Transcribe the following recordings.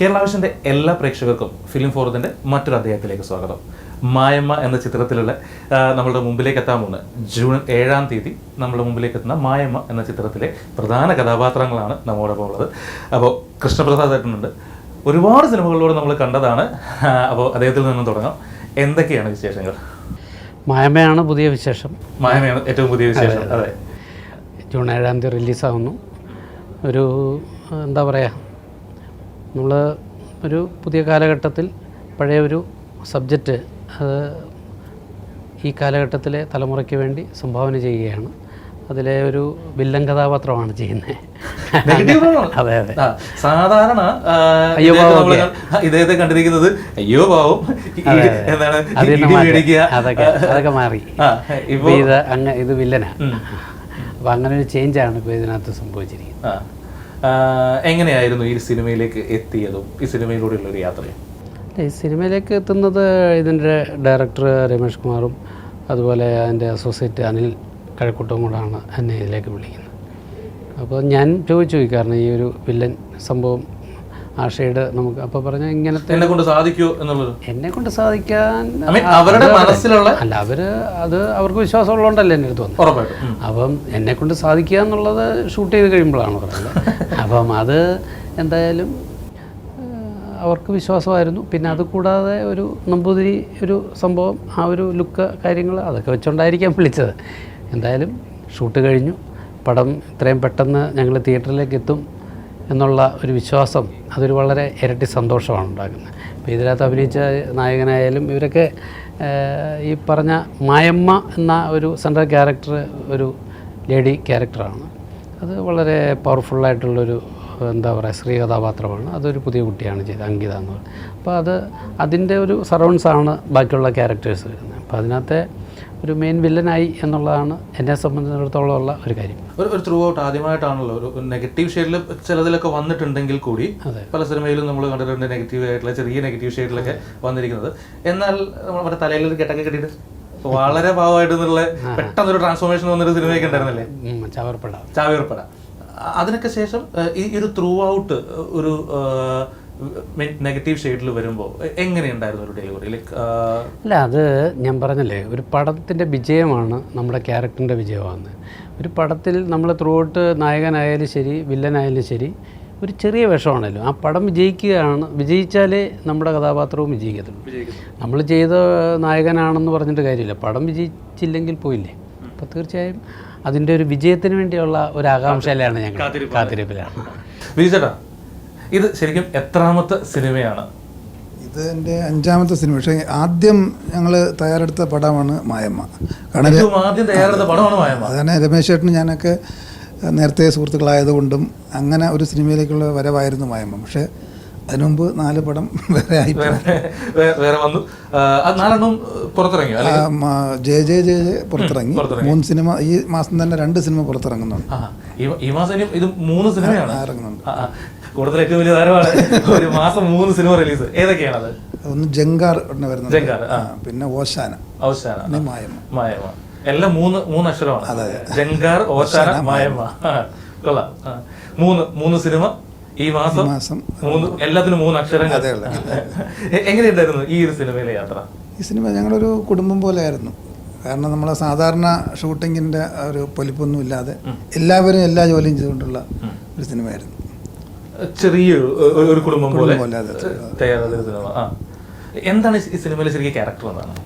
കേരള വിഷന്റെ എല്ലാ പ്രേക്ഷകർക്കും ഫിലിം ഫോറത്തിന്റെ മറ്റൊരു അദ്ദേഹത്തിലേക്ക് സ്വാഗതം. മായമ്മ എന്ന ചിത്രത്തിലുള്ള നമ്മളുടെ മുമ്പിലേക്ക് എത്താൻ പോകുന്ന ജൂൺ ഏഴാം തീയതി നമ്മുടെ മുമ്പിലേക്ക് എത്തുന്ന മായമ്മ എന്ന ചിത്രത്തിലെ പ്രധാന കഥാപാത്രങ്ങളാണ് നമ്മോടൊപ്പം ഉള്ളത്. അപ്പോൾ കൃഷ്ണപ്രസാദ് ഏട്ടനുണ്ട്. ഒരുപാട് സിനിമകളിലൂടെ നമ്മൾ കണ്ടതാണ്. അപ്പോൾ അദ്ദേഹത്തിൽ നിന്നും തുടങ്ങാം. എന്തൊക്കെയാണ് വിശേഷങ്ങൾ? മായമ്മയാണ് പുതിയ വിശേഷം. മായമ്മയാണ് ഏറ്റവും പുതിയ വിശേഷം. അതെ. ജൂൺ ഏഴാം തീയതി റിലീസാവുന്നു. ഒരു എന്താ പറയുക നമ്മൾ ഒരു പുതിയ കാലഘട്ടത്തിൽ പഴയ ഒരു സബ്ജക്റ്റ് അത് ഈ കാലഘട്ടത്തിലെ തലമുറയ്ക്ക് വേണ്ടി സംഭാവന ചെയ്യുകയാണ്. അതിലെ ഒരു വില്ലൻ കഥാപാത്രമാണ് ചെയ്യുന്നത്. അതെ അതെ. സാധാരണ അയ്യോ ഇദ്ദേഹത്തെ പാവം നമ്മൾ ഇദ്ദേഹത്തെ കണ്ടിരിക്കുന്നത് അയ്യോ പാവം. എന്താണ് അതൊക്കെ അതൊക്കെ മാറി. ഇപ്പൊ ഇപ്പൊ ഇത് അങ്ങ് ഇത് വില്ലനാ. അപ്പൊ അങ്ങനെ ഒരു ചേഞ്ചാണ് ഇപ്പോൾ ഇതിനകത്ത് സംഭവിച്ചിരിക്കുന്നത്. എങ്ങനെയായിരുന്നു ഈ സിനിമയിലേക്ക് എത്തിയതും? ഈ സിനിമയിലൂടെയുള്ള ഒരു യാത്രയും. ഈ സിനിമയിലേക്ക് എത്തുന്നത് ഇതിന്റെ ഡയറക്ടർ രമേഷ് കുമാറും അതുപോലെ അതിന്റെ അസോസിയേറ്റ് അനിൽ കഴക്കൂട്ടവും കൂടാണ് എന്നെ ഇതിലേക്ക് വിളിക്കുന്നത്. അപ്പോൾ ഞാൻ ചോദിച്ചു ചോദിക്കാറുണ്ട് ഈ ഒരു വില്ലൻ സംഭവം ആ ഷെയ്ഡ് നമുക്ക് അപ്പൊ പറഞ്ഞ ഇങ്ങനത്തെ എന്നെ കൊണ്ട് സാധിക്കൂ എന്നുള്ളത്? എന്നെ കൊണ്ട് സാധിക്കാൻ അവരുടെ മനസ്സിലുള്ള അല്ല അവർ അത് അവർക്ക് വിശ്വാസം ഉള്ളതുകൊണ്ടല്ലേ എന്നെ തോന്നുന്നു ഉറപ്പായിട്ടും. അപ്പം എന്നെ കൊണ്ട് സാധിക്കുക എന്നുള്ളത് ഷൂട്ട് ചെയ്ത് കഴിയുമ്പോഴാണ് പറയുന്നത് അപ്പം അത് എന്തായാലും അവർക്ക് വിശ്വാസമായിരുന്നു. പിന്നെ അത് കൂടാതെ ഒരു നമ്പൂതിരി ഒരു സംഭവം ആ ഒരു ലുക്ക് കാര്യങ്ങൾ അതൊക്കെ വെച്ചുകൊണ്ടായിരിക്കാം വിളിച്ചത്. എന്തായാലും ഷൂട്ട് കഴിഞ്ഞു. പടം ഇത്രയും പെട്ടെന്ന് ഞങ്ങൾ തിയേറ്ററിലേക്ക് എത്തും. എന്നുള്ള ഒരു വിശ്വാസം അതൊരു വളരെ ഇരട്ടി സന്തോഷമാണ് ഉണ്ടാക്കുന്നത്. അപ്പോൾ ഇതിനകത്ത് അഭിനയിച്ച നായകനായാലും ഇവരൊക്കെ ഈ പറഞ്ഞ മായമ്മ എന്ന ഒരു സെൻട്രൽ ക്യാരക്ടർ ഒരു ലേഡി ക്യാരക്ടറാണ്. അത് വളരെ പവർഫുള്ളായിട്ടുള്ളൊരു എന്താ പറയുക സ്ത്രീ കഥാപാത്രമാണ്. അതൊരു പുതിയ കുട്ടിയാണ് ചെയ്തത് അങ്കിത എന്ന് പറയുന്നത്. അപ്പോൾ അത് അതിന്റെ ഒരു സറൗണ്ട്സാണ് ബാക്കിയുള്ള ക്യാരക്ടേഴ്സ് വരുന്നത്. അപ്പോൾ അതിനകത്തെ ഒരു മെയിൻ വില്ലനായി എന്നുള്ളതാണ് എന്നെ സംബന്ധിച്ചിടത്തോളം ഉള്ള ഒരു കാര്യം. ഒരു ഒരു ത്രൂ ഔട്ട് ആദ്യമായിട്ടാണല്ലോ ഒരു നെഗറ്റീവ് ഷെയ്ഡിൽ ചിലതിലൊക്കെ വന്നിട്ടുണ്ടെങ്കിൽ കൂടി പല സിനിമയിലും നമ്മൾ കണ്ടിട്ടുണ്ട് നെഗറ്റീവ് ആയിട്ടുള്ള ചെറിയ നെഗറ്റീവ് ഷെയ്ഡിലൊക്കെ വന്നിരിക്കുന്നത്. എന്നാൽ നമ്മുടെ തലയിൽ ഒരു കെട്ടൊക്കെ കെട്ടിയിട്ട് വളരെ പാവമായിട്ട് എന്നുള്ള പെട്ടെന്നൊരു ട്രാൻസ്ഫോർമേഷൻ വന്നൊരു സിനിമയൊക്കെ ഉണ്ടായിരുന്നില്ലേ? ചവർപ്പട. ചാവേർപ്പട. അതിനൊക്കെ ശേഷം ഈ ഒരു ത്രൂ ഔട്ട് ഒരു നെഗറ്റീവ് ഷെയ്ഡിൽ വരുമ്പോൾ എങ്ങനെയുണ്ടായിരുന്നു ഒരു ഡെലിവറി ലൈക്ക് അല്ല അത് ഞാൻ പറഞ്ഞല്ലേ ഒരു പടത്തിന്റെ വിജയമാണ് നമ്മുടെ ക്യാരക്ടറിന്റെ വിജയമാണ് ഒരു പടത്തിൽ നമ്മൾ ത്രൂ ഔട്ട് നായകനായാലും ശരി വില്ലനായാലും ശരി ഒരു ചെറിയ വിഷമാണല്ലോ. ആ പടം വിജയിക്കുകയാണ് വിജയിച്ചാലേ നമ്മുടെ കഥാപാത്രവും വിജയിക്കത്തുള്ളൂ. നമ്മൾ ചെയ്ത നായകനാണെന്ന് പറഞ്ഞിട്ട് കാര്യമില്ല. പടം വിജയിച്ചില്ലെങ്കിൽ പോയില്ലേ? അപ്പോൾ തീർച്ചയായും അതിന്റെ ഒരു വിജയത്തിന് വേണ്ടിയുള്ള ഒരു ആകാംക്ഷയിലാണ് ഞങ്ങൾ കാത്തിരിപ്പിലാണ്. വിജയചേട്ടാ ഇത് ശരിക്കും എത്രാമത്തെ സിനിമയാണ്? ഇത് എന്റെ അഞ്ചാമത്തെ സിനിമ. പക്ഷേ ആദ്യം ഞങ്ങൾ തയ്യാറെടുത്ത പടമാണ് മായമ്മ. കാരണം ആദ്യം തയ്യാറെടുത്ത പടമാണ് മായമ്മ. അതന്നെ രമേശ് ചേട്ടന് ഞാനൊക്കെ നേരത്തെ സുഹൃത്തുക്കളായതുകൊണ്ടും അങ്ങനെ ഒരു സിനിമയിലേക്കുള്ള വരവായിരുന്നു മായമ്മ. പക്ഷേ അതിനുമുമ്പ് നാല് പടം വേറെ ആയി വേറെ വന്നു. നാലെണ്ണം പുറത്തിറങ്ങി ജെ ജെ ജെ ജെ പുറത്തിറങ്ങി. മൂന്ന് സിനിമ ഈ മാസം തന്നെ രണ്ട് സിനിമ പുറത്തിറങ്ങുന്നുണ്ട്. ഈ- മാസം ഇത് മൂന്ന് സിനിമയാണ്. ഇറങ്ങുന്നുണ്ട്. കൂടുതൽ ഏറ്റവും വലിയ താരമാണ്. ഒരു മാസം മൂന്ന് സിനിമ റിലീസ്. ഏതൊക്കെയാണത്? ഒന്ന് ജങ്കാർ ഉണ്ട് വരുന്നത്. ജങ്കാർ. ആ, പിന്നെ ഓശാന. ഓശാന പിന്നെ മായമ്മ. മായമ്മ. എല്ലാം മൂന്ന് മൂന്ന് അക്ഷരമാണ്. ജങ്കാർ ഓശാന മായമ്മ. കൊള്ളാം. മൂന്ന് മൂന്ന് സിനിമ ഈ മാസം മാസം മൂന്ന് എല്ലാത്തിനും മൂന്ന് അക്ഷരം അതെ, അതെ. എങ്ങനെയുണ്ടായിരുന്നു ഈ ഒരു സിനിമയിലെ യാത്ര? ഈ സിനിമ ഞങ്ങളൊരു കുടുംബം പോലെ ആയിരുന്നു കാരണം നമ്മളെ സാധാരണ ഷൂട്ടിങ്ങിന്റെ ഒരു പൊലിപ്പൊന്നും ഇല്ലാതെ എല്ലാവരും എല്ലാ ജോലിയും ചെയ്തുകൊണ്ടുള്ള ഒരു സിനിമയായിരുന്നു. ചെറിയൊരു ഒരു- കുടുംബം പോലെ ആ. എന്താണ് ഈ സിനിമയിലെ ശരിക്കും ക്യാരക്ടർ എന്നാണ്?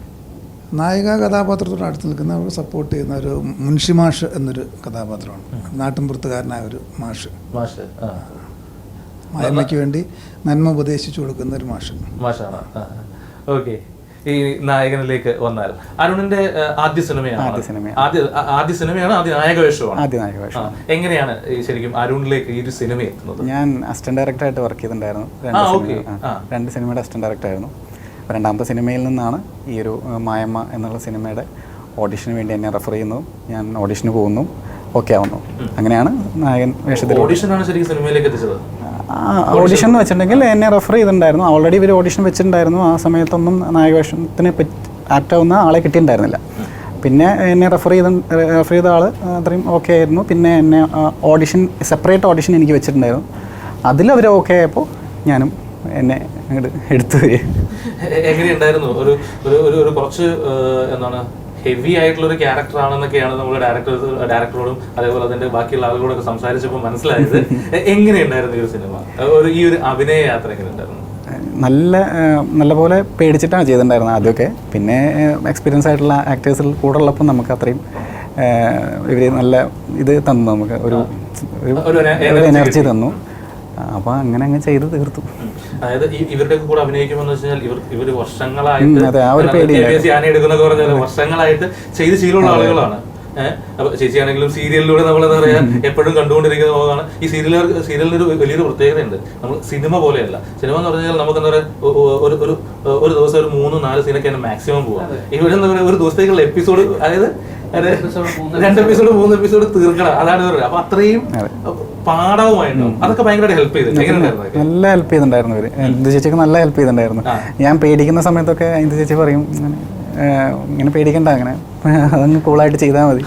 നായിക കഥാപാത്രത്തോട് അടുത്ത് നിൽക്കുന്ന അവർ സപ്പോർട്ട് ചെയ്യുന്ന ഒരു മുൻഷി മാഷ് എന്നൊരു കഥാപാത്രമാണ്. നാട്ടിൻപുറത്തുകാരനായ ഒരു മാഷ്. മാഷ് ആ. മായമ്മയ്ക്ക് വേണ്ടി നന്മ ഉപദേശിച്ചു കൊടുക്കുന്ന ഒരു മാഷ്. മാഷാണ് ഓക്കെ. ഈ നായകനിലേക്ക് വന്നാൽ. അരുണിന്റെ ആദ്യ സിനിമയാണ് ആദ്യ സിനിമയാണ്. ആദ്യ സിനിമയാണ് ആദ്യ നായക വേഷമാണ് ആദ്യ നായക വേഷം എങ്ങനെയാണ് ശരിക്കും അരുണിലേക്ക് ഈ ഒരു സിനിമ എത്തുന്നത്? ഞാൻ അസിസ്റ്റന്റ് ഡയറക്ടർ ആയിട്ട് വർക്ക് ചെയ്തിട്ടുണ്ടായിരുന്നു. രണ്ട് സിനിമയുടെ അസിസ്റ്റന്റ് ഡയറക്ടർ ആയിരുന്നു രണ്ടാമത്തെ സിനിമയിൽ നിന്നാണ് ഈ ഒരു മായമ്മ എന്നുള്ള സിനിമയുടെ ഓഡിഷന് വേണ്ടി എന്നെ റെഫർ ചെയ്യുന്നു. ഞാൻ ഓഡിഷന് പോകുന്നു. ഓക്കെ ആവുന്നു. അങ്ങനെയാണ് നായകൻ വേഷത്തിൽ ഓഡിഷനാണ് ശരിക്കും സിനിമയിലേക്ക് എത്തിച്ചത്? ഓഡിഷൻ എന്ന് വെച്ചിട്ടുണ്ടെങ്കിൽ എന്നെ റെഫർ ചെയ്തിട്ടുണ്ടായിരുന്നു. ഓൾറെഡി ഇവർ ഓഡിഷൻ വെച്ചിട്ടുണ്ടായിരുന്നു. ആ സമയത്തൊന്നും നായകവേഷത്തിന് ആപ്റ്റാവുന്ന ആളെ കിട്ടിയിട്ടുണ്ടായിരുന്നില്ല. പിന്നെ എന്നെ റെഫർ ചെയ്ത റെഫർ ചെയ്ത ആൾ അത്രയും ഓക്കെ ആയിരുന്നു. പിന്നെ എന്നെ ഓഡിഷൻ സെപ്പറേറ്റ് ഓഡിഷൻ എനിക്ക് വെച്ചിട്ടുണ്ടായിരുന്നു. അതിൽ അവർ ഓക്കെ ആയപ്പോൾ ഞാനും എന്നെ അങ്ങോട്ട് എടുത്തു എങ്ങനെയുണ്ടായിരുന്നു? ഒരു ഒരു ഒരു കുറച്ച് എന്താണ് ഹെവി ആയിട്ടുള്ള ഒരു ക്യാരക്ടർ ആണെന്നൊക്കെയാണ് നമ്മൾ ഡയറക്ടർ ഡയറക്ടറോടും അതേപോലെ അതിന്റെ ബാക്കിയുള്ള ആളുകളോടൊക്കെ സംസാരിച്ചപ്പോൾ മനസ്സിലായത്. എങ്ങനെയുണ്ടായിരുന്നു ഈ ഒരു സിനിമ ഒരു ഈ ഒരു അഭിനയ യാത്ര എങ്ങനെയുണ്ടായിരുന്നു? നല്ല നല്ലപോലെ പേടിച്ചിട്ടാണ് ചെയ്തിട്ടുണ്ടായിരുന്നത് ആദ്യമൊക്കെ. പിന്നെ എക്സ്പീരിയൻസ് ആയിട്ടുള്ള ആക്ടേഴ്സിൽ കൂടെ ഉള്ളപ്പോൾ നമുക്ക് അത്രയും ഇവർ നല്ല ഇത് തന്നു നമുക്ക്. ഒരു ഒരു എനർജി തന്നു. അപ്പോൾ അങ്ങനെ അങ്ങ് ചെയ്ത് തീർത്തു. അതായത് ഇവരുടെ കൂടെ അഭിനയിക്കുമെന്ന് വെച്ചാൽ ഇവർ ഇവർ വർഷങ്ങളായിട്ട് അതെ, ആ ഒരു പേടി വർഷങ്ങളായിട്ട് ചെയ്ത് ശീലമുള്ള ആളുകളാണ്. അപ്പൊ ചേച്ചിയാണെങ്കിലും സീരിയലിലൂടെ നമ്മൾ എന്താ പറയാ എപ്പോഴും കണ്ടുകൊണ്ടിരിക്കുന്ന പോകാണ്. ഈ സീരിയൽ സീരിയലിന് ഒരു വലിയൊരു പ്രത്യേകതയുണ്ട്. നമ്മൾ സിനിമ പോലെയല്ല. സിനിമ എന്ന് പറഞ്ഞാൽ നമുക്ക് എന്താ പറയാ ഒരു ഒരു ഒരു ദിവസം ഒരു മൂന്ന് നാല് സീനൊക്കെയാണ് മാക്സിമം പോവാം. ഇവിടെ എന്താ പറയാ? ഒരു ദിവസത്തേക്കുള്ള എപ്പിസോഡ് അതായത് രണ്ട് എപ്പിസോഡ്. മൂന്ന് എപ്പിസോഡ് തീർക്കണം. അതാണ് പറയുന്നത് അപ്പൊ അത്രയും പാഠവുമായിട്ടുണ്ടാവും. അതൊക്കെ ഭയങ്കരമായിട്ട് ഹെൽപ്പ്? നല്ല ഹെൽപ്പ് ചെയ്തിട്ടുണ്ടായിരുന്നു ഇന്ദു ചേച്ചിക്ക് നല്ല ഹെൽപ്പ് ചെയ്തിട്ടുണ്ടായിരുന്നു. ഞാൻ പേടിക്കുന്ന സമയത്തൊക്കെ ഇന്ദു ചേച്ചി പറയും? ഇങ്ങനെ പേടിക്കണ്ട അങ്ങനെ. അതങ്ങ് കൂളായിട്ട് ചെയ്താൽ മതി.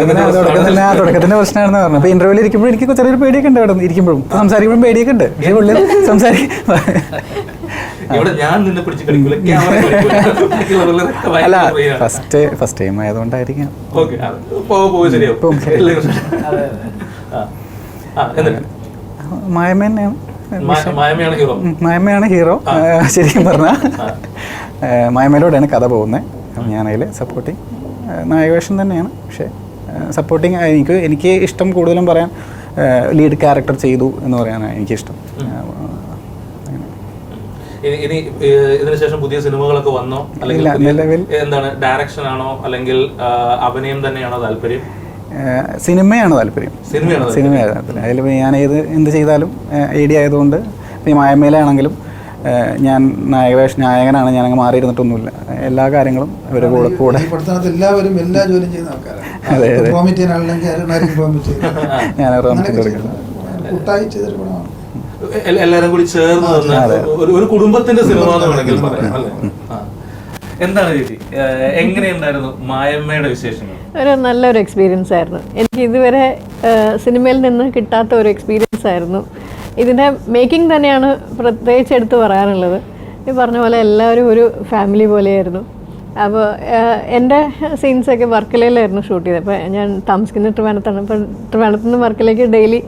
അങ്ങനെ തുടക്കത്തിന്റെ ആ തുടക്കത്തിന്റെ പ്രശ്നമാണെന്ന് പറഞ്ഞു. അപ്പൊ ഇന്റർവ്യൂവിൽ ഇരിക്കുമ്പോഴും എനിക്ക് ചെറിയൊരു പേടിയൊക്കെ ഉണ്ട് അവിടെ ഇരിക്കുമ്പോഴും. സംസാരിക്കുമ്പോഴും പേടിയൊക്കെ ഉണ്ട്. പക്ഷേ ഉള്ളിൽ സംസാരിക്കും അല്ല ഫസ്റ്റ് ഫസ്റ്റ് ടൈം ആയതുകൊണ്ടായിരിക്കാം. ഓക്കെ പോകെ പോകെ ശരിയാവും പോകും, ശരി. എല്ലാം ആ. ആ എന്നിട്ട് മായമ തന്നെയാണ് മാ- മായമയാണ് ഹീറോ ശരിക്കും പറഞ്ഞാൽ മായമയിലൂടെയാണ് കഥ പോകുന്നത് ഞാനതിൽ സപ്പോർട്ടിങ് നായകവേഷം തന്നെയാണ്. പക്ഷേ സപ്പോർട്ടിങ് എനിക്ക് എനിക്ക് ഇഷ്ടം കൂടുതലും പറയാൻ ലീഡ് ക്യാരക്ടർ ചെയ്തു എന്ന് പറയാനാണ് എനിക്കിഷ്ടം. ഇനി ഇനി ഏഹ്, ഇതിന് ശേഷം പുതിയ സിനിമകളൊക്കെ വന്നോ? അല്ലെങ്കിൽ എന്താണ് ഡയറക്ഷൻ ആണോ? അല്ലെങ്കിൽ അഭിനയം തന്നെയാണോ താല്പര്യം? സിനിമയാണ് താല്പര്യം. സിനിമയാണോ സിനിമയാണ് താല്പര്യം. അതിൽ ഞാൻ ഏത് എന്ത് ചെയ്താലും ഐഡിയ ആയതുകൊണ്ട് ഇപ്പം ഈ മായമേലാണെങ്കിലും ഞാൻ നായകവേഷ നായകനാണ് ഞാനങ്ങ് മാറിയിരുന്നിട്ടൊന്നുമില്ല. എല്ലാ കാര്യങ്ങളും ഇവരുടെ കൂടെ കൂടെ. എല്ലാവരും എല്ലാ ജോലിയും ചെയ്യുന്ന ആൾക്കാരാണ്. ഞാൻ അങ്ങനെയൊക്കെ റോമിറ്റ് ചെയ്തു. കൂട്ടായി ചെയ്തൊരു പടമാണ് എ- എല്ലാരും കൂടി ചേർന്ന് ഒരു കുടുംബത്തിന്റെ സിനിമ എന്താണ് ചേച്ചി? എങ്ങനെയുണ്ടായിരുന്നു മായമ്മയുടെ വിശേഷങ്ങൾ? ഒരു നല്ലൊരു എക്സ്പീരിയൻസ് ആയിരുന്നു. എനിക്ക് ഇതുവരെ സിനിമയിൽ നിന്ന് കിട്ടാത്ത ഒരു എക്സ്പീരിയൻസ് ആയിരുന്നു. ഇതിന്റെ മേക്കിംഗ് തന്നെയാണ് പ്രത്യേകിച്ച് എടുത്ത് പറയാനുള്ളത്. ഈ പറഞ്ഞ പോലെ എല്ലാവരും ഒരു ഫാമിലി പോലെയായിരുന്നു. അപ്പോൾ എന്റെ സീൻസൊക്കെ വർക്കലയിലായിരുന്നു ഷൂട്ട് ചെയ്തത്. അപ്പോൾ ഞാൻ താമസിക്കുന്ന ട്രിവാണത്താണ് അപ്പോൾ ട്രിവാണത്തു നിന്ന് വർക്കലേക്ക് ഡെയിലി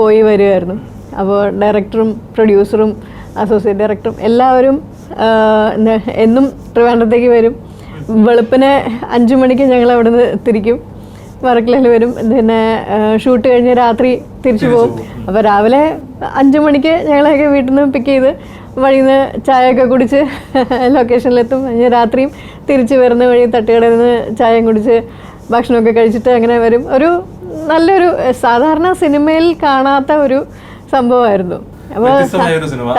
പോയി വരുമായിരുന്നു അപ്പോൾ ഡയറക്ടറും പ്രൊഡ്യൂസറും അസോസിയേറ്റ് ഡയറക്ടറും എല്ലാവരും എന്നും ട്രിവാൻഡ്രത്തേക്ക് വരും. വെളുപ്പിന് അഞ്ചു മണിക്ക് ഞങ്ങൾ അവിടെ നിന്ന് തിരിക്കും. വർക്കലയിൽ വരും. പിന്നെ ഷൂട്ട് കഴിഞ്ഞ് രാത്രി തിരിച്ചു പോകും. അപ്പോൾ രാവിലെ അഞ്ചു മണിക്ക് ഞങ്ങളെയൊക്കെ വീട്ടിൽ നിന്ന് പിക്ക് ചെയ്ത് വഴിയിൽ നിന്ന് ചായയൊക്കെ കുടിച്ച് ലൊക്കേഷനിലെത്തും കഴിഞ്ഞ് രാത്രിയും തിരിച്ച് വരുന്ന വഴി തട്ടുകടയിൽ നിന്ന് ചായയും കുടിച്ച് ഭക്ഷണമൊക്കെ കഴിച്ചിട്ട് അങ്ങനെ വരും. ഒരു നല്ലൊരു സാധാരണ സിനിമയിൽ കാണാത്ത ഒരു സംഭവമായിരുന്നു. അപ്പോൾ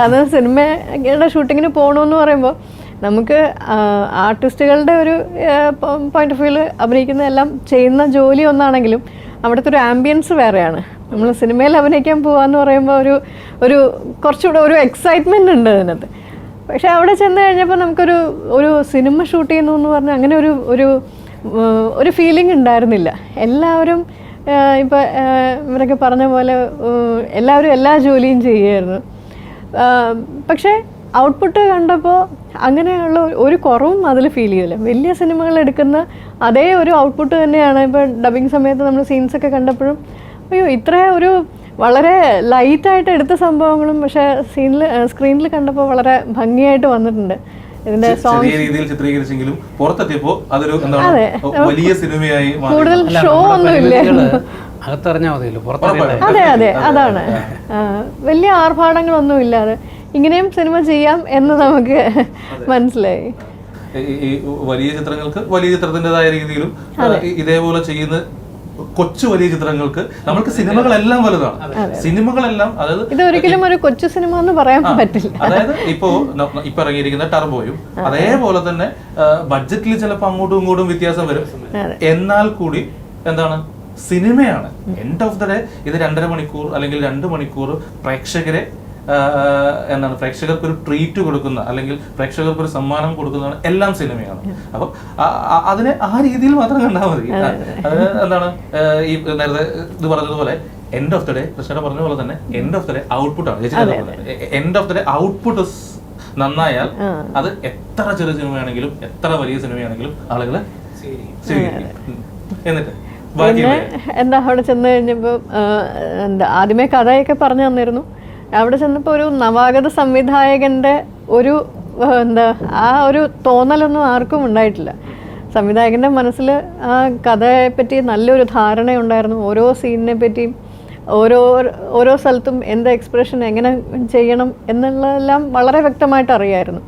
അത് സിനിമയുടെ ഷൂട്ടിങ്ങിന് പോകണമെന്ന് പറയുമ്പോൾ നമുക്ക് ആർട്ടിസ്റ്റുകളുടെ ഒരു പോയിന്റ് ഓഫ് വ്യൂവിൽ അഭിനയിക്കുന്ന എല്ലാം ചെയ്യുന്ന ജോലി ഒന്നാണെങ്കിലും അവിടുത്തെ ഒരു ആംബിയൻസ് വേറെയാണ്. നമ്മൾ സിനിമയിൽ അഭിനയിക്കാൻ പോകാന്ന് പറയുമ്പോൾ ഒരു ഒരു കുറച്ചുകൂടെ ഒരു എക്സൈറ്റ്മെന്റ് ഉണ്ട് അതിനകത്ത്. പക്ഷേ അവിടെ ചെന്ന് കഴിഞ്ഞപ്പോൾ നമുക്കൊരു ഒരു സിനിമ ഷൂട്ട് ചെയ്യുന്നു എന്ന് പറഞ്ഞാൽ അങ്ങനെ ഒരു ഒരു ഒരു ഫീലിംഗ് ഉണ്ടായിരുന്നില്ല. എല്ലാവരും ഇപ്പോൾ ഇവരൊക്കെ പറഞ്ഞ പോലെ എല്ലാവരും എല്ലാ ജോലിയും ചെയ്യുമായിരുന്നു പക്ഷേ ഔട്ട്പുട്ട് കണ്ടപ്പോൾ അങ്ങനെയുള്ള ഒരു കുറവും അതിൽ ഫീൽ ചെയ്യില്ല വലിയ സിനിമകൾ എടുക്കുന്ന അതേ ഒരു ഔട്ട്പുട്ട് തന്നെയാണ് ഇപ്പോൾ ഡബിങ് സമയത്ത് നമ്മൾ സീൻസൊക്കെ കണ്ടപ്പോഴും. അയ്യോ ഇത്ര ഒരു വളരെ ലൈറ്റായിട്ട് എടുത്ത സംഭവങ്ങളും പക്ഷേ സീനിൽ സ്ക്രീനിൽ കണ്ടപ്പോൾ വളരെ ഭംഗിയായിട്ട് വന്നിട്ടുണ്ട്. ഇതിന്റെ സോങ് രീതിയിൽ ചിത്രീകരിച്ചെങ്കിലും അതൊരു അതെ. എന്താണ് വലിയ സിനിമയായി കൂടുതൽ ഷോ ഒന്നും അകത്തറിഞ്ഞാൽ മതിയല്ലോ അതെ അതെ അതാണ്. വലിയ ആർഭാടങ്ങളൊന്നും ഇല്ലാതെ. ഇങ്ങനെയും സിനിമ ചെയ്യാം എന്ന് നമുക്ക് മനസ്സിലായി. ഈ- വലിയ ചിത്രങ്ങൾക്ക് വലിയ ചിത്രത്തിന്റെതായ രീതിയിലും ഇതേപോലെ ചെയ്യുന്ന കൊച്ചു വലിയ ചിത്രങ്ങൾക്ക് നമ്മൾക്ക് സിനിമകളെല്ലാം വലുതാണ്. സിനിമകളെല്ലാം അതായത് ഇത് ഒരിക്കലും ഒരു കൊച്ചു സിനിമ എന്ന് പറയാൻ പറ്റില്ല. അതായത് ഇപ്പോ ഇപ്പൊ ഇറങ്ങിയിരിക്കുന്ന ടർബോയും അതേപോലെ തന്നെ ബഡ്ജറ്റിൽ ചിലപ്പോൾ അങ്ങോട്ടും ഇങ്ങോട്ടും വ്യത്യാസം വരും. എന്നാൽ കൂടി എന്താണ്? സിനിമയാണ്. എൻഡ് ഓഫ് ദ ഡേ ഇത് രണ്ടര മണിക്കൂർ അല്ലെങ്കിൽ രണ്ട് മണിക്കൂർ പ്രേക്ഷകരെ എന്താണ് പ്രേക്ഷകർക്ക് ഒരു ട്രീറ്റ് കൊടുക്കുന്ന അല്ലെങ്കിൽ പ്രേക്ഷകർക്ക് ഒരു സമ്മാനം കൊടുക്കുന്നതാണ് എല്ലാം സിനിമയാണ്. അപ്പൊ ആ- ആ- അതിനെ ആ രീതിയിൽ മാത്രം കണ്ടാൽ മതി. എന്താണ് ഈ നേരത്തെ ഇത് പറഞ്ഞതുപോലെ end of the day Krishna പറഞ്ഞ പോലെ തന്നെ end of the day output ആണ്. ചേച്ചി end of the day output നന്നായാൽ അത് എത്ര ചെറിയ സിനിമയാണെങ്കിലും എത്ര വലിയ സിനിമയാണെങ്കിലും ആളുകളെ സ്വീകരിക്കും. എന്നിട്ട് പിന്നെ എന്താ അവിടെ ചെന്ന് കഴിഞ്ഞപ്പോൾ എന്താ ആദ്യമേ കഥയൊക്കെ പറഞ്ഞു തന്നിരുന്നു. അവിടെ ചെന്നപ്പോൾ ഒരു നവാഗത സംവിധായകന്റെ ഒരു എന്താ ആ ഒരു തോന്നലൊന്നും ആർക്കും ഉണ്ടായിട്ടില്ല. സംവിധായകന്റെ മനസ്സിൽ ആ കഥയെപ്പറ്റി നല്ലൊരു ധാരണയുണ്ടായിരുന്നു. ഓരോ സീനിനെ പറ്റിയും ഓരോ ഓരോ സ്ഥലത്തും എന്ത് എക്സ്പ്രഷൻ എങ്ങനെ ചെയ്യണം എന്നുള്ളതെല്ലാം വളരെ വ്യക്തമായിട്ട് അറിയായിരുന്നു.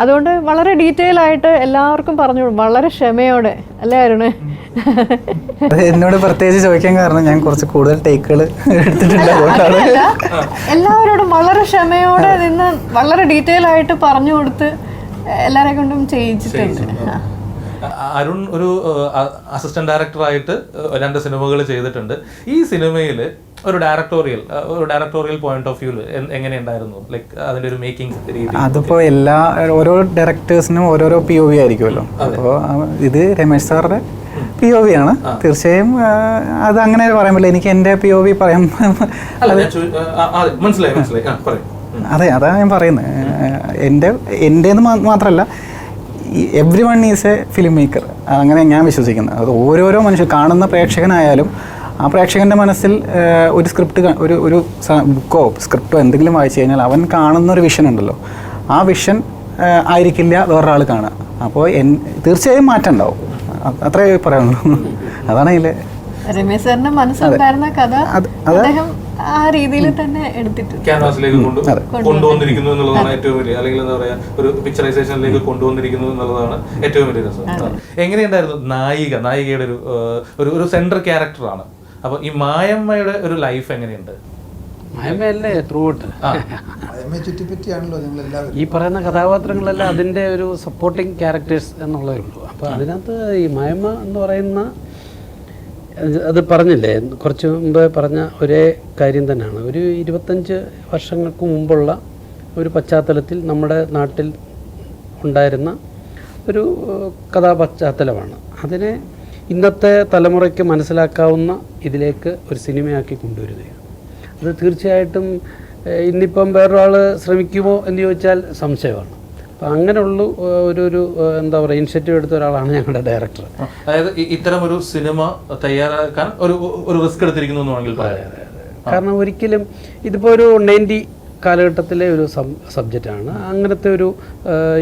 അതുകൊണ്ട് വളരെ ഡീറ്റെയിൽ ആയിട്ട് എല്ലാവർക്കും പറഞ്ഞു. വളരെ ക്ഷമയോടെ. അല്ലേ അരുണ്? എന്നോട് പ്രത്യേകിച്ച് ചോദിക്കാൻ കാരണം ഞാൻ കുറച്ച് കൂടുതൽ ടേക്കുകൾ എടുത്തിട്ടുണ്ട് എല്ലാവരോടും വളരെ ക്ഷമയോടെ നിന്ന് വളരെ ഡീറ്റെയിൽ ആയിട്ട് പറഞ്ഞു കൊടുത്ത് എല്ലാരെ കൊണ്ടും ചെയ്യിച്ചിട്ടുണ്ട്. അരുൺ ഒരു അസിസ്റ്റന്റ് ഡയറക്ടർ ആയിട്ട് രണ്ട് സിനിമകൾ ചെയ്തിട്ടുണ്ട്. ഈ സിനിമയിൽ ഒരു ഡയറക്ടോറിയൽ ഒരു ഡയറക്ടോറിയൽ പോയിന്റ് ഓഫ് വ്യൂൽ എങ്ങനെയുണ്ടായിരുന്നു? ലൈക്ക് അതിന്റെ ഒരു മേക്കിംഗ് രീതി അതിപ്പോ എല്ലാ ഓരോ ഡയറക്ടേഴ്സിനും ഓരോരോ പി ഒ വി ആയിരിക്കുമല്ലോ. അപ്പോൾ ഇത് രമേശ് സാറിന്റെ പി ഒ വി ആണ്. തീർച്ചയായും അത് അങ്ങനെ പറയാൻ പറ്റില്ല. എനിക്ക് എന്റെ പി ഒ വി പറയാൻ അതെ, അതാണ് ഞാൻ പറയുന്നത് എന്റെ എന്റേന്ന് മാത്രമല്ല everyone is a film maker അങ്ങനെ ഞാൻ വിശ്വസിക്കുന്നത് അത് ഓരോരോ മനുഷ്യർ കാണുന്ന പ്രേക്ഷകനായാലും ആ പ്രേക്ഷകന്റെ മനസ്സിൽ ഒരു സ്ക്രിപ്റ്റ് ഒരു ഒരു ബുക്കോ സ്ക്രിപ്റ്റോ എന്തെങ്കിലും വായിച്ചു കഴിഞ്ഞാൽ അവൻ കാണുന്ന ഒരു വിഷൻ ഉണ്ടല്ലോ. ആ വിഷൻ ആയിരിക്കില്ല വേറൊരാൾ കാണുക. അപ്പോൾ എൻ തീർച്ചയായും മാറ്റം ഉണ്ടാവും. അത്രേ പറയാനുള്ളൂ. അതാണ് അതിലെ രമേശ് സാറിന്റെ മനസ്സിലുണ്ടായിരുന്ന കഥ അദ്ദേഹം ആ രീതിയിൽ തന്നെ എടുത്തിട്ടുണ്ട് ക്യാൻവാസിലേക്ക് കൊണ്ടുവന്നിരിക്കുന്നു എന്നുള്ളതാണ് ഏറ്റവും വലിയ അല്ലെങ്കിൽ എന്താ പറയാ ഒരു പിക്ചറൈസേഷനിലേക്ക് കൊണ്ടുവന്നിരിക്കുന്നു എന്നുള്ളതാണ് ഏറ്റവും വലിയ രസം. എങ്ങനെയുണ്ടായിരുന്നു നായിക? നായികയുടെ ഒരു ഒരു ഒരു സെൻട്രൽ ക്യാരക്ടറാണ് അപ്പൊ ഈ മായമ്മയുടെ ഒരു ലൈഫ് എങ്ങനെയുണ്ട്? മായമ്മയല്ലേ ത്രൂ ഔട്ട് ഈ പറയുന്ന കഥാപാത്രങ്ങളെല്ലാം അതിന്റെ ഒരു സപ്പോർട്ടിങ് ക്യാരക്ടേഴ്സ് എന്നുള്ളതേ ഉള്ളൂ. അപ്പോൾ അതിനകത്ത് ഈ മായമ്മ എന്ന് പറയുന്ന അത് പറഞ്ഞില്ലേ കുറച്ച് മുമ്പ് പറഞ്ഞ ഒരേ കാര്യം തന്നെയാണ്. ഒരു ഇരുപത്തഞ്ച് വർഷങ്ങൾക്ക് മുമ്പുള്ള ഒരു പശ്ചാത്തലത്തിൽ നമ്മുടെ നാട്ടിൽ ഉണ്ടായിരുന്ന ഒരു കഥാപശ്ചാത്തലമാണ്. അതിനെ ഇന്നത്തെ തലമുറയ്ക്ക് മനസ്സിലാക്കാവുന്ന ഇതിലേക്ക് ഒരു സിനിമയാക്കി കൊണ്ടുവരികയാണ്. അത് തീർച്ചയായിട്ടും ഇന്നിപ്പം വേറൊരാൾ ശ്രമിക്കുമോ എന്ന് ചോദിച്ചാൽ സംശയമാണ്. അപ്പം അങ്ങനെയുള്ള ഒരു ഒരു എന്താ പറയുക ഇനിഷ്യേറ്റീവ് എടുത്ത ഒരാളാണ് ഞങ്ങളുടെ ഡയറക്ടർ. അതായത് ഇത്തരം ഒരു സിനിമ തയ്യാറാക്കാൻ ഒരു ഒരു റിസ്ക് എടുത്തിരിക്കുന്നു എന്ന് വേണമെങ്കിൽ പറയാം. കാരണം ഒരിക്കലും ഇതിപ്പോൾ ഒരു നയന്റി കാലഘട്ടത്തിലെ ഒരു സബ്ജക്റ്റാണ്. അങ്ങനത്തെ ഒരു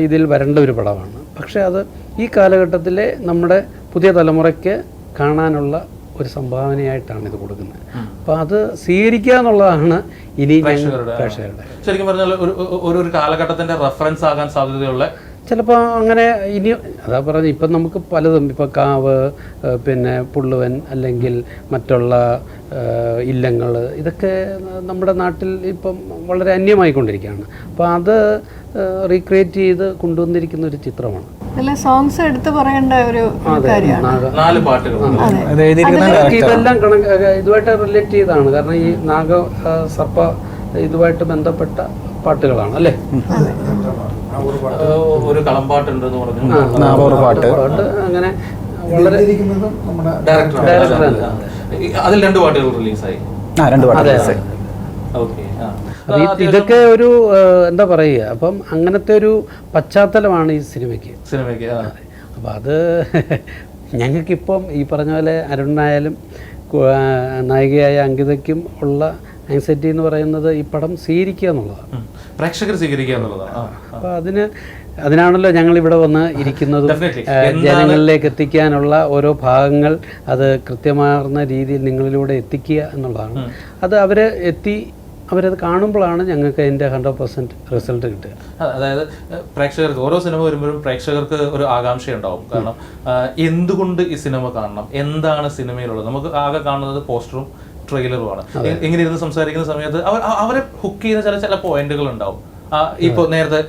ഇതിൽ വരേണ്ട ഒരു പടമാണ്. പക്ഷേ അത് ഈ കാലഘട്ടത്തിലെ നമ്മുടെ പുതിയ തലമുറയ്ക്ക് കാണാനുള്ള ഒരു സംഭാവനയായിട്ടാണ് ഇത് കൊടുക്കുന്നത്. അപ്പോൾ അത് സ്വീകരിക്കുക എന്നുള്ളതാണ് ഇനി പ്രേക്ഷകരുടെ ശരിക്കും പറഞ്ഞാൽ ഒരു ഒരു ഒരു കാലഘട്ടത്തിന്റെ റെഫറൻസ് ആകാൻ സാധ്യതയുള്ള ചിലപ്പോൾ അങ്ങനെ ഇനി അതാ പറഞ്ഞത് ഇപ്പം നമുക്ക് പലതും ഇപ്പോൾ കാവ് പിന്നെ പുള്ളുവൻ അല്ലെങ്കിൽ മറ്റുള്ള ഇല്ലങ്ങൾ ഇതൊക്കെ നമ്മുടെ നാട്ടിൽ ഇപ്പം വളരെ അന്യമായിക്കൊണ്ടിരിക്കുകയാണ്. അപ്പോൾ അത് റീക്രിയേറ്റ് ചെയ്ത് കൊണ്ടുവന്നിരിക്കുന്ന ഒരു ചിത്രമാണ്. ഇതിലെ സോങ്സ് എടുത്തു പറയേണ്ട ഒരു കാര്യമാണ്. നാല് പാട്ടുകൾ. ഇതെല്ലാം ഇതുമായിട്ട് റിലേറ്റ് ചെയ്താണ്. കാരണം ഈ നാഗ സർപ്പ ഇതുമായിട്ട് ബന്ധപ്പെട്ട പാട്ടുകളാണ് അല്ലേ? ഒരു കളമ്പാട്ടുണ്ട് പാട്ട്. അങ്ങനെ വളരെ നമ്മുടെ ഡയറക്ടർ അതിൽ രണ്ട് പാട്ടുകൾ റിലീസായി. ആ രണ്ട് പാട്ടുകൾ ഓക്കെ ഇത് ഇതൊക്കെ ഒരു എന്താ പറയുക അപ്പം അങ്ങനത്തെ ഒരു പശ്ചാത്തലമാണ് ഈ സിനിമയ്ക്ക്. സിനിമയ്ക്ക്. അപ്പം അത് ഞങ്ങൾക്കിപ്പം ഈ പറഞ്ഞ പോലെ അരുണായാലും നായികയായ അങ്കിതയ്ക്കും ഉള്ള ആങ്സൈറ്റി എന്ന് പറയുന്നത് ഈ പടം സ്വീകരിക്കുക എന്നുള്ളതാണ്. പ്രേക്ഷകർ സ്വീകരിക്കുക എന്നുള്ളതാണ്. അപ്പോൾ അതിന് അതിനാണല്ലോ ഞങ്ങൾ ഇവിടെ വന്ന് ഇരിക്കുന്നതും. ജനങ്ങളിലേക്ക് എത്തിക്കാനുള്ള ഓരോ ഭാഗങ്ങൾ അത് കൃത്യമാർന്ന രീതിയിൽ നിങ്ങളിലൂടെ എത്തിക്കുക എന്നുള്ളതാണ്. അത് അവർ എത്തി അവരത് കാണുമ്പോഴാണ് ഞങ്ങൾക്ക് അതിന്റെ ഹൺഡ്രഡ് പെർസെന്റ് റിസൾട്ട് കിട്ടുക. അതായത് പ്രേക്ഷകർക്ക് ഓരോ സിനിമ വരുമ്പോഴും പ്രേക്ഷകർക്ക് ഒരു ആകാംക്ഷ ഉണ്ടാവും. കാരണം എന്തുകൊണ്ട് ഈ സിനിമ കാണണം? എന്താണ് സിനിമയിലുള്ളത്? നമുക്ക് ആകെ കാണുന്നത് പോസ്റ്ററും ട്രെയിലറുമാണ്. എങ്ങനെ ഇരുന്ന് സംസാരിക്കുന്ന സമയത്ത് അവർ അവരെ ഹുക്ക് ചെയ്യുന്ന ചില ചില പോയിന്റുകൾ ഉണ്ടാവും ഇപ്പോൾ നേരത്തെ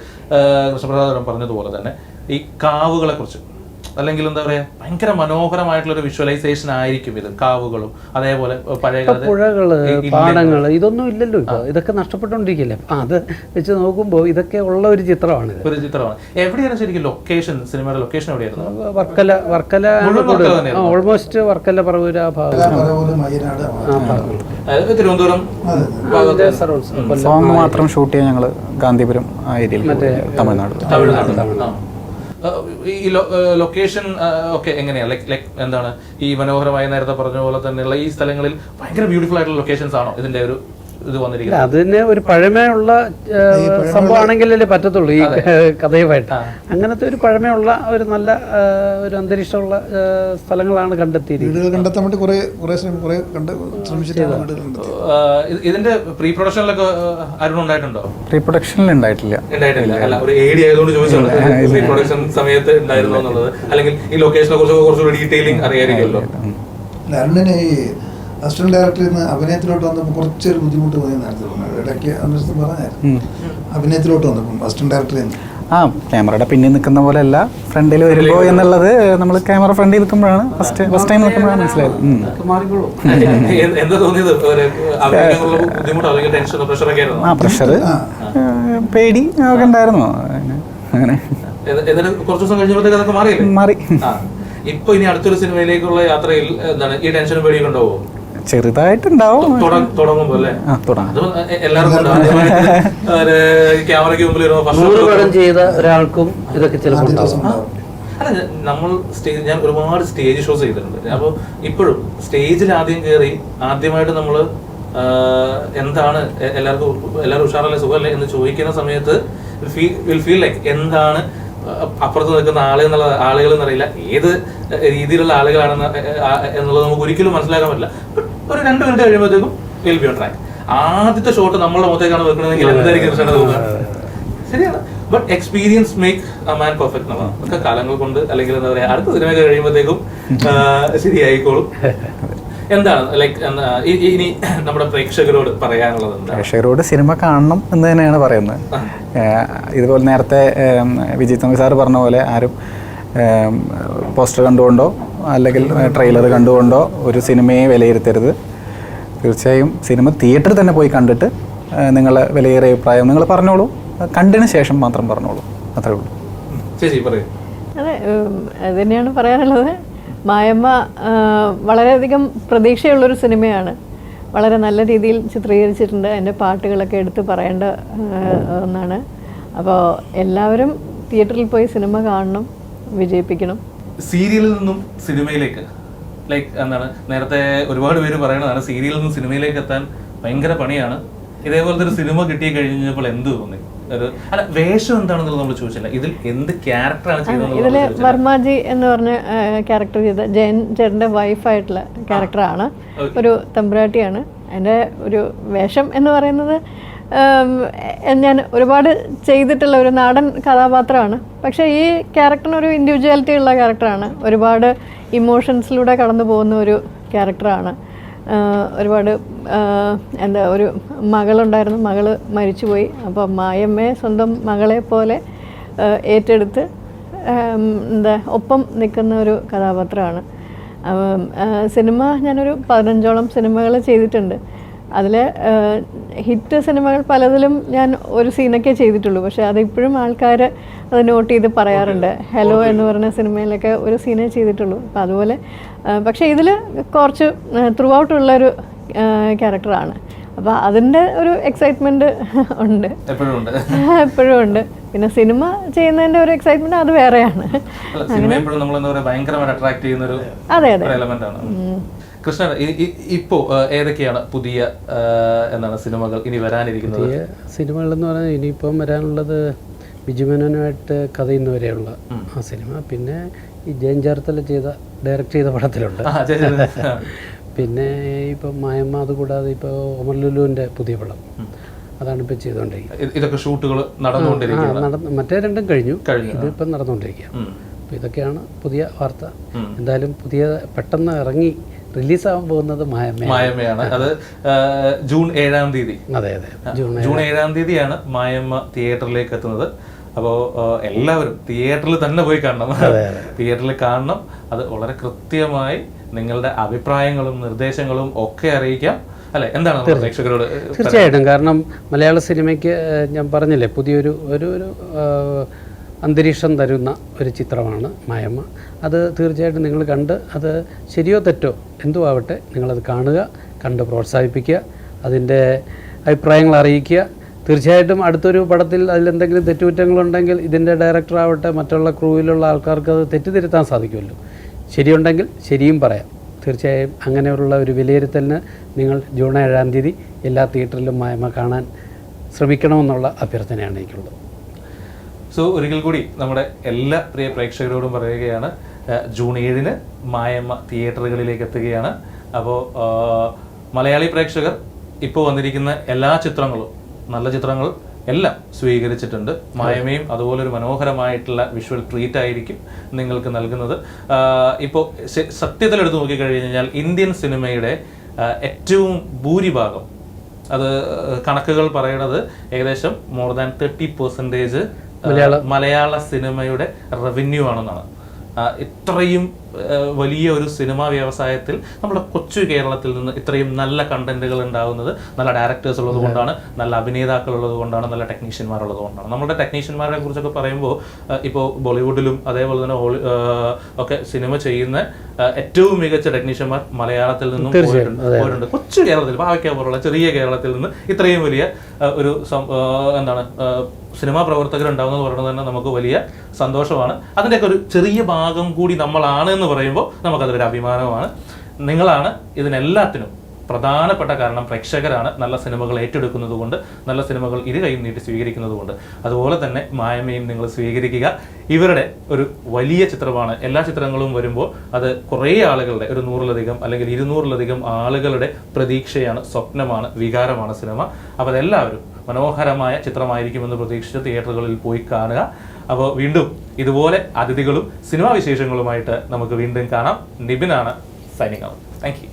കൃഷ്ണപ്രസാദ് പറഞ്ഞതുപോലെ തന്നെ ഈ കാവുകളെ കുറിച്ച് അല്ലെങ്കിൽ എന്താ പറയാ ഭയങ്കര മനോഹരമായിട്ടുള്ള ഒരു വിഷ്വലൈസേഷൻ ആയിരിക്കും ഇത് കാവുകളും അതേപോലെ പഴയ പുഴകൾ പാടങ്ങൾ ഇതൊന്നും ഇല്ലല്ലോ ഇപ്പൊ. ഇതൊക്കെ നഷ്ടപ്പെട്ടുകൊണ്ടിരിക്കില്ലേ? അപ്പൊ അത് വെച്ച് നോക്കുമ്പോൾ ഇതൊക്കെ ഉള്ള ഒരു ചിത്രമാണ് ഒരു ചിത്രമാണ്. എവിടെയാണ് ശരിക്കും ലൊക്കേഷൻ സിനിമയുടെ ലൊക്കേഷൻ എവിടെയായിരുന്നു? വർക്കല വർക്കല ഓൾമോസ്റ്റ് വർക്കല പറവൂര ആ ഭാഗം. പലപോലും വയനാട് ആ ഭാഗം. അതായത് തിരുവനന്തപുരം സോങ് മാത്രം ഷൂട്ട് ചെയ്യാൻ ഞങ്ങൾ ഗാന്ധിപുരം ആ ഏരിയയിൽ തമിഴ്നാട്. തമിഴ്നാട്. ഈ ലൊക്കേഷൻ ഒക്കെ എങ്ങനെയാണ് ലൈക്ക് ലൈക്ക് എന്താണ്? ഈ മനോഹരമായ നേരത്തെ പറഞ്ഞ പോലെ തന്നെയുള്ള ഈ സ്ഥലങ്ങളിൽ ഭയങ്കര ബ്യൂട്ടിഫുൾ ആയിട്ടുള്ള ലൊക്കേഷൻസ് ആണോ ഇതിന്റെ ഒരു ഇത് വന്നിരിക്കുന്നത്. അത് തന്നെ ഒരു പഴമയുള്ള സംഭവമാണെങ്കിലല്ലേ പറ്റത്തുള്ളൂ ഈ കഥയുമായിട്ട്. അങ്ങനത്തെ ഒരു പഴമയുള്ള ഒരു നല്ല ഒരു അന്തരീക്ഷമുള്ള സ്ഥലങ്ങളാണ് കണ്ടെത്തിയിരിക്കുന്നത്. വീടുകൾ കണ്ടെത്താൻ വേണ്ടി കുറെ കുറേ കണ്ട് ഇതിന്റെ പ്രീ പ്രൊഡക്ഷനിലൊക്കെ അരുൺ ഉണ്ടായിട്ടുണ്ടോ? പ്രീ പ്രൊഡക്ഷനിൽ ഉണ്ടായിട്ടില്ല. ഉണ്ടായിട്ടില്ല ഒരു ഏരിയ ആയതുകൊണ്ട് ചോദിച്ചോളൂ പ്രീ പ്രൊഡക്ഷൻ സമയത്ത് ഉണ്ടായിരുന്നോ എന്നുള്ളത്. അല്ലെങ്കിൽ ഈ ലൊക്കേഷനെ കുറിച്ച് കുറച്ചുകൂടി ഡീറ്റെയിലിംഗ് അറിയായിരിക്കുമല്ലോ. അരുണിന് അസിസ്റ്റന്റ് ഡയറക്ടറിൽ നിന്ന് അഭിനയത്തിലോട്ട് വന്നപ്പോൾ കുറച്ചൊരു ബുദ്ധിമുട്ട് തോന്നിയ നേരത്തെ ഇടയ്ക്ക് അന്വേഷണം പറഞ്ഞായിരുന്നു. അഭിനയത്തിലോട്ട് വന്നപ്പം അസിസ്റ്റന്റ് ഡയറക്ടറിൽ നിന്ന്. ആ ക്യാമറയുടെ പിന്നിൽ നിൽക്കുന്ന പോലെ അല്ല ഫ്രണ്ടിൽ വരുമ്പോൾ എന്നുള്ളത് നമ്മൾ ക്യാമറ ഫ്രണ്ടിൽ നിൽക്കുമ്പോഴാണ് ഫസ്റ്റ് ഫസ്റ്റ് ടൈം നിൽക്കുമ്പോഴാണ് മനസ്സിലായത്. ആ പ്രഷർ പേടി ഒക്കെ ഉണ്ടായിരുന്നു. അങ്ങനെ- കുറച്ച് ദിവസം കഴിഞ്ഞപ്പോഴത്തേക്ക് അതൊക്കെ മാറി. ആ. ഇപ്പൊ ഇനി അടുത്തൊരു സിനിമയിലേക്കുള്ള യാത്രയിൽ എന്താണ് ഈ ടെൻഷനും പേടിയൊക്കെ ഉണ്ടാവോ ചെറുതായിട്ടുണ്ടാവും. നൂറ് പടം ചെയ്ത ഒരാൾക്കും ഇതൊക്കെ ചിലപ്പോൾ ഉണ്ടാവും. അല്ല നമ്മൾ സ്റ്റേജ് ഞാൻ ഒരുപാട് സ്റ്റേജ് ഷോസ് ചെയ്തിട്ടുണ്ട്. അപ്പോൾ ഇപ്പോഴും സ്റ്റേജിൽ ആദ്യം കയറി ആദ്യമായിട്ട് നമ്മൾ എന്താണ് എല്ലാവർക്കും എല്ലാവരും ഉഷാറല്ലേ സുഖമല്ലേ എന്ന് ചോദിക്കുന്ന സമയത്ത് വിൽ ഫീൽ ലൈക്ക് എന്താണ് അപ്പുറത്ത് നിൽക്കുന്ന ആളുകൾ എന്നുള്ള ആളുകൾ എന്നറിയില്ല ഏത് രീതിയിലുള്ള ആളുകളാണെന്ന് എന്നുള്ളത് നമുക്ക് ഒരിക്കലും മനസ്സിലാക്കാൻ പറ്റില്ല. ഒരു രണ്ട് മിനിറ്റ് കഴിയുമ്പോഴത്തേക്കും വിൽ ബി ഓൺ ട്രാക്ക് ആദ്യത്തെ ഷോട്ട് നമ്മളുടെ മുഖത്തേക്കാണ് വെക്കണമെങ്കിൽ എന്തായിരിക്കും തോന്നുന്നത് ശരിയാണ്. But experience make a man perfect എന്നാണ്. ഒക്കെ കാലങ്ങൾ കൊണ്ട് അല്ലെങ്കിൽ എന്താ പറയുക അടുത്ത സിനിമ കഴിയുമ്പോഴത്തേക്കും ശരിയായിക്കോളും. എന്താണ്? ലൈക്ക് ഇനി നമ്മുടെ പ്രേക്ഷകരോട് പറയാനുള്ളത് പ്രേക്ഷകരോട് സിനിമ കാണണം എന്ന് തന്നെയാണ് പറയുന്നത്. ഇതുപോലെ നേരത്തെ വിജയ് തമ്പി സാർ പറഞ്ഞ പോലെ ആരും പോസ്റ്റർ കണ്ടുകൊണ്ടോ അല്ലെങ്കിൽ ട്രെയിലർ കണ്ടുകൊണ്ടോ ഒരു സിനിമയെ വിലയിരുത്തരുത്. തീർച്ചയായും സിനിമ തിയേറ്ററിൽ തന്നെ പോയി കണ്ടിട്ട് നിങ്ങളെ വിലയേറിയ അഭിപ്രായം നിങ്ങൾ പറഞ്ഞോളൂ. കണ്ടതിന് ശേഷം മാത്രം പറഞ്ഞോളൂ. അത്രേ ഉള്ളൂ. ചേച്ചി പറയൂ. അതെ അത് തന്നെയാണ് പറയാനുള്ളത്. മായമ്മ വളരെയധികം പ്രതീക്ഷയുള്ളൊരു സിനിമയാണ്. വളരെ നല്ല രീതിയിൽ ചിത്രീകരിച്ചിട്ടുണ്ട്. അതിന്റെ പാട്ടുകളൊക്കെ എടുത്ത് പറയേണ്ട ഒന്നാണ്. അപ്പോൾ എല്ലാവരും തിയേറ്ററിൽ പോയി സിനിമ കാണണം വിജയിപ്പിക്കണം. സീരിയലിൽ നിന്നും സിനിമയിലേക്ക് ലൈക്ക് എന്താണ് നേരത്തെ ഒരുപാട് പേര് പറയണതാണ് സീരിയലിൽ നിന്ന് സിനിമയിലേക്ക് എത്താൻ ഭയങ്കര പണിയാണ്. ഇതേപോലത്തെ ഒരു സിനിമ കിട്ടി കഴിഞ്ഞപ്പോൾ എന്ത് തോന്നി? ഒരു അല്ല വേഷം എന്താണെന്നുള്ളത് നമ്മൾ ചോദിച്ചില്ല ഇതിൽ എന്ത് ക്യാരക്ടറാണ് ചെയ്തത് വർമാജി എന്ന് പറഞ്ഞ ക്യാരക്ടർ ചെയ്ത ജയൻ ചേട്ടന്റെ വൈഫായിട്ടുള്ള ക്യാരക്ടറാണ് ഒരു തമ്പുരാട്ടിയാണ്. എന്റെ ഒരു വേഷം എന്ന് പറയുന്നത് ഞാൻ ഒരുപാട് ചെയ്തിട്ടുള്ള ഒരു നാടൻ കഥാപാത്രമാണ്. പക്ഷേ ഈ ക്യാരക്ടറിന് ഒരു ഇൻഡിവിജ്വാലിറ്റി ഉള്ള ക്യാരക്ടറാണ് ഒരുപാട് ഇമോഷൻസിലൂടെ കടന്നു പോകുന്ന ഒരു ക്യാരക്ടറാണ് ഒരുപാട് എന്താ ഒരു മകളുണ്ടായിരുന്നു. മകൾ മരിച്ചുപോയി. അപ്പോൾ മായമ്മയെ സ്വന്തം മകളെ പോലെ ഏറ്റെടുത്ത് എന്താ ഒപ്പം നിൽക്കുന്ന ഒരു കഥാപാത്രമാണ്. സിനിമ ഞാനൊരു പതിനഞ്ചോളം സിനിമകൾ ചെയ്തിട്ടുണ്ട്. അതിൽ ഹിറ്റ് സിനിമകൾ പലതിലും ഞാൻ ഒരു സീനൊക്കെ ചെയ്തിട്ടുള്ളൂ. പക്ഷേ അതിപ്പോഴും ആൾക്കാർ അത് നോട്ട് ചെയ്ത് പറയാറുണ്ട്. ഹലോ എന്ന് പറഞ്ഞ സിനിമയിലൊക്കെ ഒരു സീനേ ചെയ്തിട്ടുള്ളൂ. അപ്പം അതുപോലെ പക്ഷെ ഇതിൽ കുറച്ച് ത്രൂ ഔട്ടുള്ളൊരു ക്യാരക്ടറാണ് അപ്പോൾ അതിന്റെ ഒരു എക്സൈറ്റ്മെന്റ് ഉണ്ട്. എപ്പോഴും ഉണ്ട്. പിന്നെ സിനിമ ചെയ്യുന്നതിന്റെ ഒരു എക്സൈറ്റ്മെന്റ് അത് വേറെയാണ്. അതെ അതെ. കൃഷ്ണൻ ഇപ്പോൾ ഇപ്പോ ഏതൊക്കെയാണ് പുതിയ എന്താണ് സിനിമകൾ ഇനി വരാനിരിക്കുന്നത്? പുതിയ സിനിമകളെന്ന് പറഞ്ഞാൽ ഇനിയിപ്പം വരാനുള്ളത് ബിജുമേനോനുമായിട്ട് കഥയുന്നവരെയുള്ള ആ സിനിമ. പിന്നെ ഈ ജയൻ ചേർത്തല ചെയ്ത ഡയറക്റ്റ് ചെയ്ത പടത്തിലുണ്ട്. പിന്നെ ഇപ്പം മായമ്മ അതുകൂടാതെ ഇപ്പോൾ ഒമർ ലുലുവിന്റെ പുതിയ പടം. അതാണ് ഇപ്പോൾ ചെയ്തുകൊണ്ടിരിക്കുന്നത്. ഇതൊക്കെ ഷൂട്ടുകൾ നടന്നുകൊണ്ടിരിക്കുന്നത്. മറ്റേ രണ്ടും കഴിഞ്ഞു. ഇതിപ്പം നടന്നുകൊണ്ടിരിക്കുക അപ്പം അപ്പോൾ ഇതൊക്കെയാണ് പുതിയ വാർത്ത. എന്തായാലും പുതിയ പെട്ടെന്ന് ഇറങ്ങി റിലീസാകാൻ പോകുന്നത് മായമ്മ മായമ്മയാണ് അത് ജൂൺ ഏഴാം തീയതി. അതെ അതെ. ജൂൺ ജൂൺ ഏഴാം തീയതിയാണ് മായമ്മ തിയേറ്ററിലേക്ക് എത്തുന്നത്. അപ്പോൾ എല്ലാവരും തിയേറ്ററിൽ തന്നെ പോയി കാണണം. തിയേറ്ററിൽ കാണണം. അത് വളരെ കൃത്യമായി നിങ്ങളുടെ അഭിപ്രായങ്ങളും നിർദ്ദേശങ്ങളും ഒക്കെ അറിയിക്കാം. അല്ലെ? എന്താണ് പ്രേക്ഷകരോട് തീർച്ചയായിട്ടും. കാരണം മലയാള സിനിമയ്ക്ക് ഞാൻ പറഞ്ഞില്ലേ പുതിയൊരു ഒരു ഒരു അന്തരീക്ഷം തരുന്ന ഒരു ചിത്രമാണ് മായമ്മ. അത് തീർച്ചയായിട്ടും നിങ്ങൾ കണ്ട് അത് ശരിയോ തെറ്റോ എന്തോ ആവട്ടെ നിങ്ങളത് കാണുക കണ്ട് പ്രോത്സാഹിപ്പിക്കുക അതിന്റെ അഭിപ്രായങ്ങൾ അറിയിക്കുക. തീർച്ചയായിട്ടും അടുത്തൊരു പടത്തിൽ അതിലെന്തെങ്കിലും തെറ്റുകുറ്റങ്ങളുണ്ടെങ്കിൽ ഇതിന്റെ ഡയറക്ടറാവട്ടെ മറ്റുള്ള ക്രൂവിലുള്ള ആൾക്കാർക്ക് അത് തെറ്റിദ്ധരുത്താൻ സാധിക്കുമല്ലോ. ശരിയുണ്ടെങ്കിൽ ശരിയും പറയാം. തീർച്ചയായും അങ്ങനെയുള്ള ഒരു വിലയിരുത്തലിന് നിങ്ങൾ ജൂൺ ഏഴാം തീയതി എല്ലാ തിയേറ്ററിലും മായ്മ കാണാൻ ശ്രമിക്കണമെന്നുള്ള അഭ്യർത്ഥനയാണ് എനിക്കുള്ളത്. സോ ഒരിക്കൽ കൂടി നമ്മുടെ എല്ലാ പ്രിയ പ്രേക്ഷകരോടും പറയുകയാണ് ജൂൺ ഏഴിന് മായമ്മ തിയേറ്ററുകളിലേക്ക് എത്തുകയാണ്. അപ്പോൾ മലയാളി പ്രേക്ഷകർ ഇപ്പോൾ വന്നിരിക്കുന്ന എല്ലാ ചിത്രങ്ങളും നല്ല ചിത്രങ്ങൾ എല്ലാം സ്വീകരിച്ചിട്ടുണ്ട്. മായമയും അതുപോലെ ഒരു മനോഹരമായിട്ടുള്ള വിഷ്വൽ ട്രീറ്റ് ആയിരിക്കും നിങ്ങൾക്ക് നൽകുന്നത്. ഇപ്പോൾ സത്യത്തിൽ എടുത്ത് നോക്കിക്കഴിഞ്ഞാൽ ഇന്ത്യൻ സിനിമയുടെ ഏറ്റവും ഭൂരിഭാഗം അത് കണക്കുകൾ പറയുന്നത് ഏകദേശം മോർ ദാൻ തേർട്ടി പെർസെന്റേജ് മലയാള സിനിമയുടെ റവന്യൂ ആണെന്നാണ്. ഇത്രയും വലിയ ഒരു സിനിമാ വ്യവസായത്തിൽ നമ്മുടെ കൊച്ചു കേരളത്തിൽ നിന്ന് ഇത്രയും നല്ല കണ്ടന്റുകൾ ഉണ്ടാകുന്നത് നല്ല ഡയറക്ടേഴ്സ് ഉള്ളത് കൊണ്ടാണ് നല്ല അഭിനേതാക്കൾ ഉള്ളത് കൊണ്ടാണ് നല്ല ടെക്നീഷ്യന്മാർ ഉള്ളത് കൊണ്ടാണ്. നമ്മുടെ ടെക്നീഷ്യന്മാരെ കുറിച്ചൊക്കെ പറയുമ്പോൾ ഇപ്പോൾ ബോളിവുഡിലും അതേപോലെ തന്നെ ഹോളി ഒക്കെ സിനിമ ചെയ്യുന്ന ഏറ്റവും മികച്ച ടെക്നീഷ്യന്മാർ മലയാളത്തിൽ നിന്നും പോയിട്ടുണ്ട് പോയിട്ടുണ്ട്. കൊച്ചു കേരളത്തിൽ പാവയ്ക്ക പോലുള്ള ചെറിയ കേരളത്തിൽ നിന്ന് ഇത്രയും വലിയ ഒരു എന്താണ് സിനിമാ പ്രവർത്തകർ ഉണ്ടാകുന്നത് പറയുന്നത് തന്നെ നമുക്ക് വലിയ സന്തോഷമാണ്. അതിന്റെയൊക്കെ ഒരു ചെറിയ ഭാഗം കൂടി നമ്മളാണ് എന്ന് പറയുമ്പോൾ നമുക്കതൊരു അഭിമാനമാണ് നിങ്ങളാണ് ഇതിനെല്ലാത്തിനും പ്രധാനപ്പെട്ട കാരണം പ്രേക്ഷകരാണ് നല്ല സിനിമകൾ ഏറ്റെടുക്കുന്നത് കൊണ്ട് നല്ല സിനിമകൾ ഇരു കൈയും നീട്ടി സ്വീകരിക്കുന്നത് കൊണ്ട് അതുപോലെ തന്നെ മായമയും നിങ്ങൾ സ്വീകരിക്കുക. ഇവരുടെ ഒരു വലിയ ചിത്രമാണ്. എല്ലാ ചിത്രങ്ങളും വരുമ്പോൾ അത് കുറേ ആളുകളുടെ ഒരു നൂറിലധികം അല്ലെങ്കിൽ ഇരുന്നൂറിലധികം ആളുകളുടെ പ്രതീക്ഷയാണ് സ്വപ്നമാണ് വികാരമാണ് സിനിമ. അപ്പോൾ അതെല്ലാവരും മനോഹരമായ ചിത്രമായിരിക്കുമെന്ന് പ്രതീക്ഷിച്ച് തിയേറ്ററുകളിൽ പോയി കാണുക. അപ്പോൾ വീണ്ടും ഇതുപോലെ അതിഥികളും സിനിമാ വിശേഷങ്ങളുമായിട്ട് നമുക്ക് വീണ്ടും കാണാം. നിബിനാണ് സൈനിങ് ഔട്ട് താങ്ക് യു